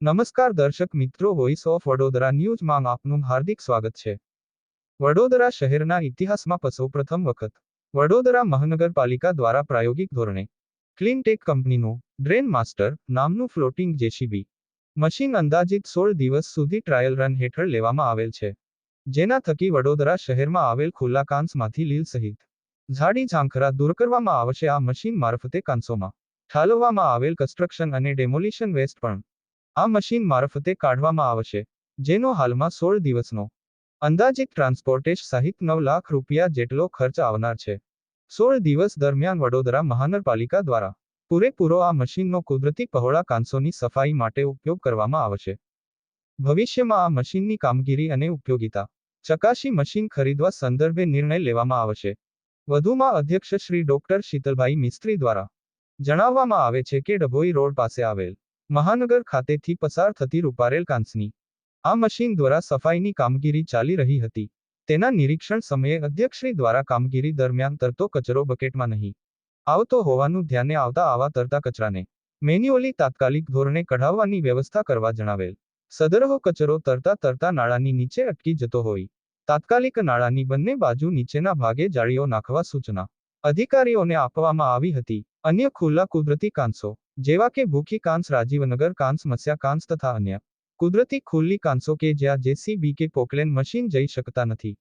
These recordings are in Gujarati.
નમસ્કાર દર્શક મિત્રો વોઇસ ઓફ વડોદરા ન્યૂઝમાં આપનું હાર્દિક સ્વાગત છે. વડોદરા શહેરના ઇતિહાસમાં સૌપ્રથમ વખત વડોદરા મહાનગરપાલિકા દ્વારા પ્રાયોગિક ધોરણે ક્લીનટેક કંપનીનું ડ્રેન માસ્ટર નામનું ફ્લોટિંગ જેસીબી મશીન અંદાજિત સોળ દિવસ સુધી ટ્રાયલ રન હેઠળ લેવામાં આવેલ છે. જેના થકી વડોદરા શહેરમાં આવેલ ખુલ્લા કાંસમાંથી લીલ સહિત ઝાડી ઝાંખરા દૂર કરવામાં આવશે. આ મશીન મારફતે કાંસોમાં ઠાલવવામાં આવેલ કન્સ્ટ્રક્શન અને ડેમોલિશન વેસ્ટ પણ આ મશીન મારફતે કાઢવામાં આવશે, જેનો હાલમાં સોળ દિવસનો અંદાજિત ટ્રાન્સપોર્ટેશ સહિત નવ લાખ રૂપિયા જેટલો ખર્ચ આવનાર છે. સોળ દિવસ દરમિયાન વડોદરા મહાનગરપાલિકા દ્વારા પૂરેપૂરો આ મશીનનો કુદરતી પહોળા કાંસોની સફાઈ માટે ઉપયોગ કરવામાં આવશે. ભવિષ્યમાં આ મશીનની કામગીરી અને ઉપયોગિતા ચકાસી મશીન ખરીદવા સંદર્ભે નિર્ણય લેવામાં આવશે. વધુમાં અધ્યક્ષ શ્રી ડોક્ટર શીતલભાઈ મિસ્ત્રી દ્વારા જણાવવામાં આવે છે કે ડભોઈ રોડ પાસે આવેલ મહાનગર ખાતેથી પસાર થતી રૂપારેલ કાંસની આ મશીન દ્વારા સફાઈની કામગીરી ચાલી રહી હતી. તેના નિરીક્ષણ સમયે અધ્યક્ષશ્રી દ્વારા કામગીરી દરમિયાન તરતો કચરો બકેટમાં નહીં આવતો હોવાનું ધ્યાને આવતા આવા તરતા કચરાને મેન્યુઅલી તાત્કાલિક ધોરણે કઢાવવાની વ્યવસ્થા કરવા જણાવેલ. સદરહો કચરો તરતા તરતા નાળાની નીચે અટકી જતો હોય. તાત્કાલિક નાળાની બંને બાજુ નીચેના ભાગે જાળીઓ નાખવા સૂચના અધિકારીઓને આપવામાં આવી હતી. અન્ય ખુલ્લા કુદરતી કાંસો, જેવા કે ભૂખી કાંસ, રાજીવનગર કાંસ મસ્યા કાંસ તથા અન્ય કુદરતી ખુલ્લી કાંસો કે જ્યાં જેસીબી કે પોકલેન મશીન જઈ શકતા નથી.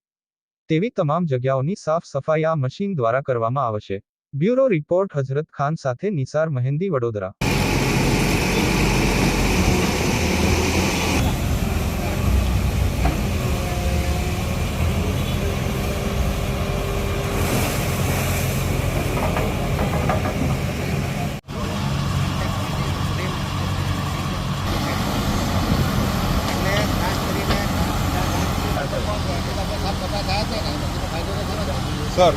તેવી તમામ જગ્યાઓની સાફ સફાઈ આ મશીન દ્વારા કરવામાં આવશે. બ્યુરો રિપોર્ટ હઝરત ખાન સાથે નિસાર મહેંદી વડોદરા. સર.